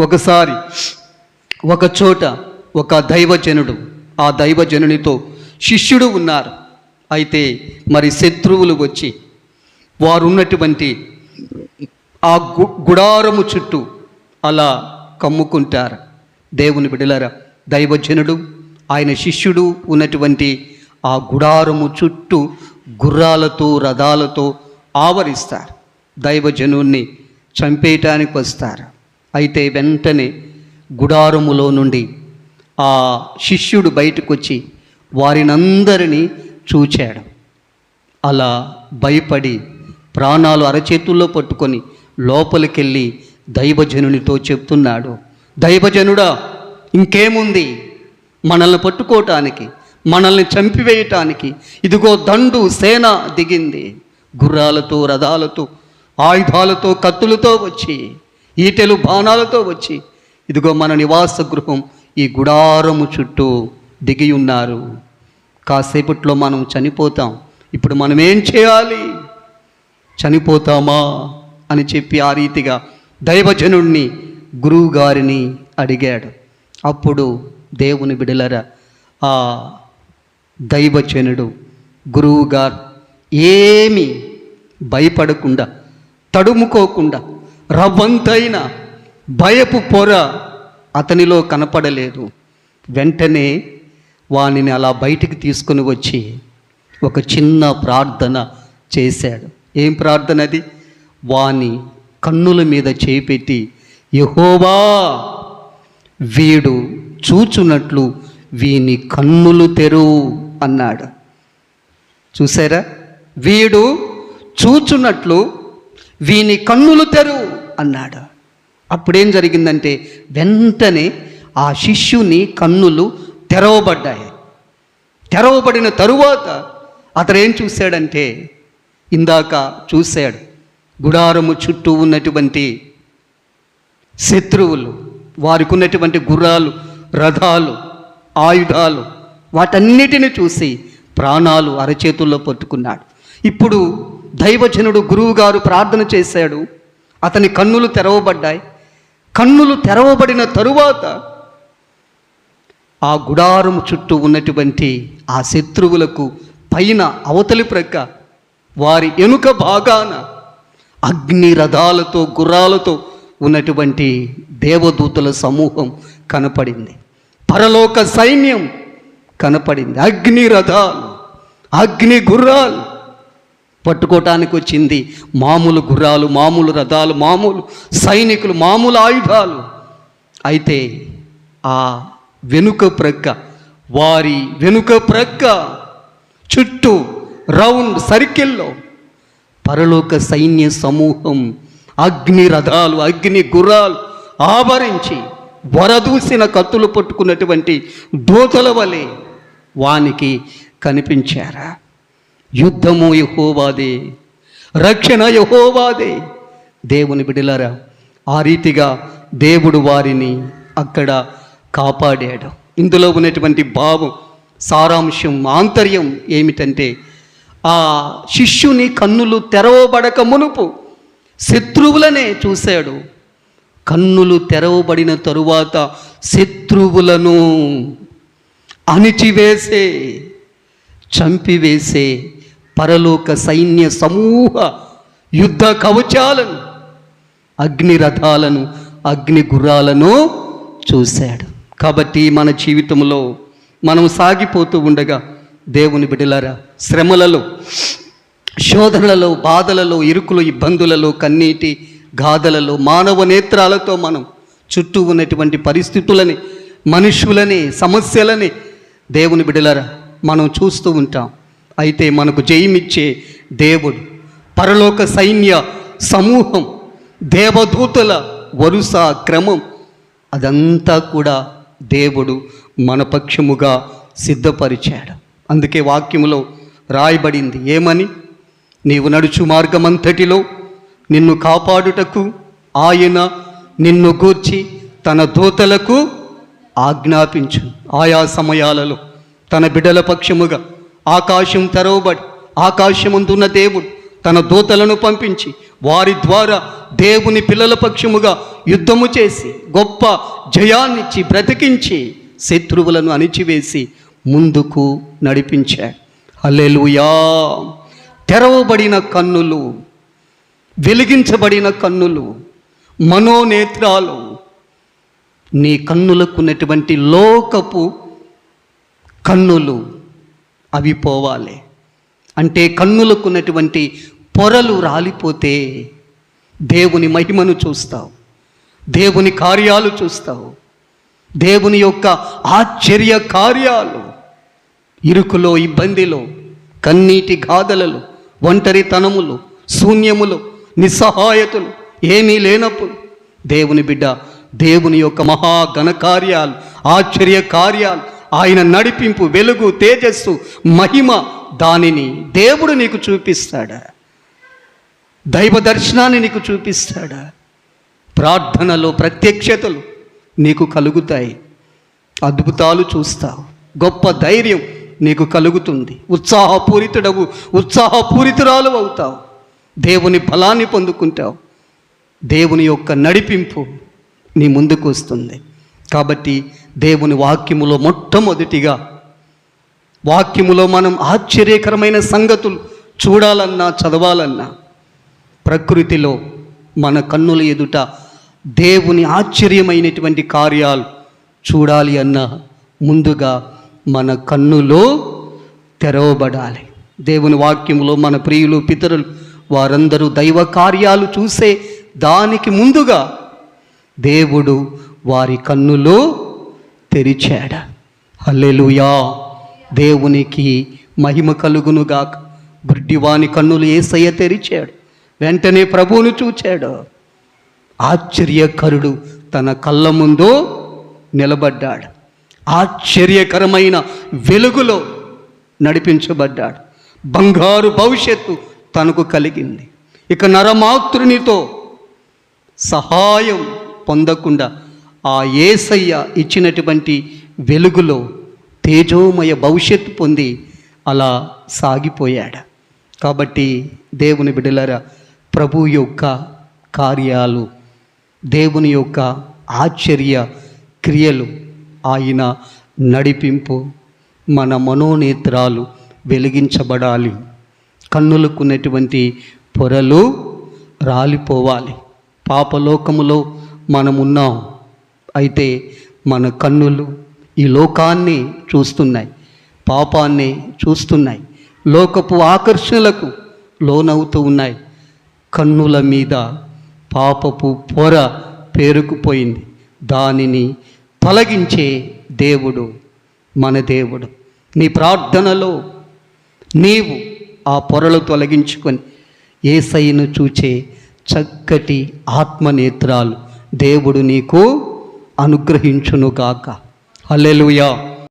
ఒకసారి ఒక చోట ఒక దైవజనుడు ఆ దైవజనునితో శిష్యుడు ఉన్నారు. అయితే మరి శత్రువులు వచ్చి వారు ఉన్నటువంటి ఆ గు గుడారము చుట్టూ అలా కమ్ముకుంటారు. దేవుని బిడలరా దైవజనుడు ఆయన శిష్యుడు ఉన్నటువంటి ఆ గుడారము చుట్టూ గుర్రాలతో రథాలతో ఆవరిస్తారు. దైవజనుణ్ణి చంపేయటానికి వస్తారు. అయితే వెంటనే గుడారములో నుండి ఆ శిష్యుడు బయటకు వచ్చి వారినందరినీ చూచాడు. అలా భయపడి ప్రాణాలు అరచేతుల్లో పట్టుకొని లోపలికెళ్ళి దైవజనునితో చెప్తున్నాడు దైవజనుడా ఇంకేముంది? మనల్ని పట్టుకోవటానికి మనల్ని చంపివేయటానికి ఇదిగో దండు సేన దిగింది. గుర్రాలతో రథాలతో ఆయుధాలతో కత్తులతో వచ్చి ఈటెలు బాణాలతో వచ్చి ఇదిగో మన నివాస గృహం ఈ గుడారము చుట్టూ దిగి ఉన్నారు కాసేపట్లో మనం చనిపోతాం. ఇప్పుడు మనం ఏం చేయాలి? చనిపోతామా? అని చెప్పి ఆ రీతిగా దైవజనుణ్ణి గురువుగారిని అడిగాడు. అప్పుడు దేవుని బిడలర ఆ దైవజనుడు గురువుగారు ఏమి భయపడకుండా తడుముకోకుండా రవ్వంతైన భయపు పొర అతనిలో కనపడలేదు. వెంటనే వానిని అలా బయటికి తీసుకుని వచ్చి ఒక చిన్న ప్రార్థన చేశాడు. ఏం ప్రార్థన అది? వాని కన్నుల మీద చేపెట్టి యహోవా వీడు చూచున్నట్లు వీని కన్నులు తెరువు అన్నాడు. చూసారా వీడు చూచున్నట్లు వీని కన్నులు తెరు అన్నాడు. అప్పుడేం జరిగిందంటే వెంటనే ఆ శిష్యుని కన్నులు తెరవబడ్డాయి. తెరవబడిన తరువాత అతడు ఏం చూశాడంటే ఇందాక చూశాడు గుడారము చుట్టూ ఉన్నటువంటి శత్రువులు వారికి ఉన్నటువంటి గుర్రాలు రథాలు ఆయుధాలు వాటన్నిటిని చూసి ప్రాణాలు అరచేతుల్లో పట్టుకున్నాడు. ఇప్పుడు దైవజనుడు గురువుగారు ప్రార్థన చేశాడు. అతని కన్నులు తెరవబడ్డాయి. కన్నులు తెరవబడిన తరువాత ఆ గుడారం చుట్టూ ఉన్నటువంటి ఆ శత్రువులకు పైన అవతలి ప్రక్క వారి ఎనుక భాగాన అగ్ని రథాలతో గుర్రాలతో ఉన్నటువంటి దేవదూతల సమూహం కనపడింది. పరలోక సైన్యం కనపడింది. అగ్ని రథాలు అగ్ని గుర్రాలు పట్టుకోవటానికి వచ్చింది మామూలు గుర్రాలు మామూలు రథాలు మామూలు సైనికులు మామూలు ఆయుధాలు. అయితే ఆ వెనుక ప్రక్క వారి వెనుక ప్రక్క చుట్టూ రౌండ్ సర్కిల్లో పరలోక సైన్య సమూహం అగ్ని రథాలు అగ్ని గుర్రాలు ఆవరించి వరదూసిన కత్తులు పట్టుకున్నటువంటి దూతల వలె వానికి కనిపించారా? యుద్ధము యహోవాదే రక్షణ యహోవాదే. దేవుని బిడలరా ఆ రీతిగా దేవుడు వారిని అక్కడ కాపాడాడు. ఇందులో ఉన్నటువంటి భావం సారాంశం ఆంతర్యం ఏమిటంటే ఆ శిష్యుని కన్నులు తెరవబడక మునుపు శత్రువులనే చూశాడు. కన్నులు తెరవబడిన తరువాత శత్రువులను అణిచివేసే చంపివేసే పరలోక సైన్య సమూహ యుద్ధ కవచాలను అగ్ని రథాలను అగ్ని గుర్రాలను చూశాడు. కాబట్టి మన జీవితంలో మనం సాగిపోతూ ఉండగా దేవుని బిడలారా శ్రమలలో శోధనలలో బాధలలో ఇరుకులు ఇబ్బందులలో కన్నీటి గాథలలో మానవ నేత్రాలతో మనం చుట్టూ ఉన్నటువంటి పరిస్థితులని మనుషులని సమస్యలని దేవుని బిడలరా మనం చూస్తూ ఉంటాం. అయితే మనకు జయమిచ్చే దేవుడు పరలోక సైన్య సమూహం దేవదూతల వరుస క్రమం అదంతా కూడా దేవుడు మన పక్షముగా సిద్ధపరిచాడు. అందుకే వాక్యములో రాయబడింది ఏమని? నీవు నడుచు మార్గమంతటిలో నిన్ను కాపాడుటకు ఆయన నిన్ను గూర్చి తన దూతలకు ఆజ్ఞాపించు. ఆయా సమయాలలో తన బిడ్డల పక్షముగా ఆకాశం తెరవబడి ఆకాశమందున్న దేవుడు తన దూతలను పంపించి వారి ద్వారా దేవుని పిల్లల పక్షముగా యుద్ధము చేసి గొప్ప జయాన్నిచ్చి బ్రతికించి శత్రువులను అణిచివేసి ముందుకు నడిపించాడు అల్లెలుయా తెరవబడిన కన్నులు వెలిగించబడిన కన్నులు మనోనేత్రాలు నీ కన్నులకున్నటువంటి లోకపు కన్నులు అవి పోవాలి. అంటే కన్నులకున్నటువంటి పొరలు రాలిపోతే దేవుని మహిమను చూస్తావు. దేవుని కార్యాలు చూస్తావు. దేవుని యొక్క ఆశ్చర్య కార్యాలు. ఇరుకులో ఇబ్బందిలో కన్నీటి గాథలలో ఒంటరితనములు శూన్యములు నిస్సహాయతలు ఏమీ లేనప్పుడు దేవుని బిడ్డ దేవుని యొక్క మహా ఘన కార్యాలు ఆశ్చర్య కార్యాలు ఆయన నడిపింపు వెలుగు తేజస్సు మహిమ దానిని దేవుడు నీకు చూపిస్తాడా? దైవ దర్శనాన్ని నీకు చూపిస్తాడా? ప్రార్థనలో ప్రత్యక్షతలు నీకు కలుగుతాయి. అద్భుతాలు చూస్తావు. గొప్ప ధైర్యం నీకు కలుగుతుంది. ఉత్సాహపూరితుడవు ఉత్సాహపూరితురాలు అవుతావు. దేవుని బలాన్ని పొందుకుంటావు. దేవుని యొక్క నడిపింపు నీ ముందుకు వస్తుంది. కాబట్టి దేవుని వాక్యములో మొట్టమొదటిగా వాక్యములో మనం ఆశ్చర్యకరమైన సంగతులు చూడాలన్నా చదవాలన్నా ప్రకృతిలో మన కన్నుల ఎదుట దేవుని ఆశ్చర్యమైనటువంటి కార్యాలు చూడాలి అన్న ముందుగా మన కన్నులో తెరవబడాలి. దేవుని వాక్యములో మన ప్రియులు పితరులు వారందరూ దైవ కార్యాలు చూసే దానికి ముందుగా దేవుడు వారి కన్నులో తెరిచాడు? అల్లెలుయా దేవునికి మహిమ కలుగునుగాక గుడ్డివాని కన్నులు ఏసయ్య తెరిచాడు. వెంటనే ప్రభువును చూచాడు. ఆశ్చర్యకరుడు తన కళ్ళ ముందు నిలబడ్డాడు. ఆశ్చర్యకరమైన వెలుగులో నడిపించబడ్డాడు. బంగారు భవిష్యత్తు తనకు కలిగింది. ఇక నరమాతృనితో సహాయం పొందకుండా ఆ ఏసయ్య ఇచ్చినటువంటి వెలుగులో తేజోమయ భవిష్యత్తు పొంది అలా సాగిపోయాడు. కాబట్టి దేవుని బిడలర ప్రభు యొక్క కార్యాలు దేవుని యొక్క ఆశ్చర్య క్రియలు ఆయన నడిపింపు మన మనోనేత్రాలు వెలిగించబడాలి. కన్నులకున్నటువంటి పొరలు రాలిపోవాలి. పాపలోకములో మనమున్నాం. అయితే మన కన్నులు ఈ లోకాన్ని చూస్తున్నాయి పాపాన్ని చూస్తున్నాయి. లోకపు ఆకర్షణలకు లోనవుతూ ఉన్నాయి. కన్నుల మీద పాపపు పొర పేరుకుపోయింది. దానిని తొలగించే దేవుడు మన దేవుడు. నీ ప్రార్థనలో నీవు ఆ పొరలు తొలగించుకొని ఏసైను చూచే చక్కటి ఆత్మనేత్రాలు దేవుడు నీకు అనుగ్రహించునుగాక. హల్లెలూయా.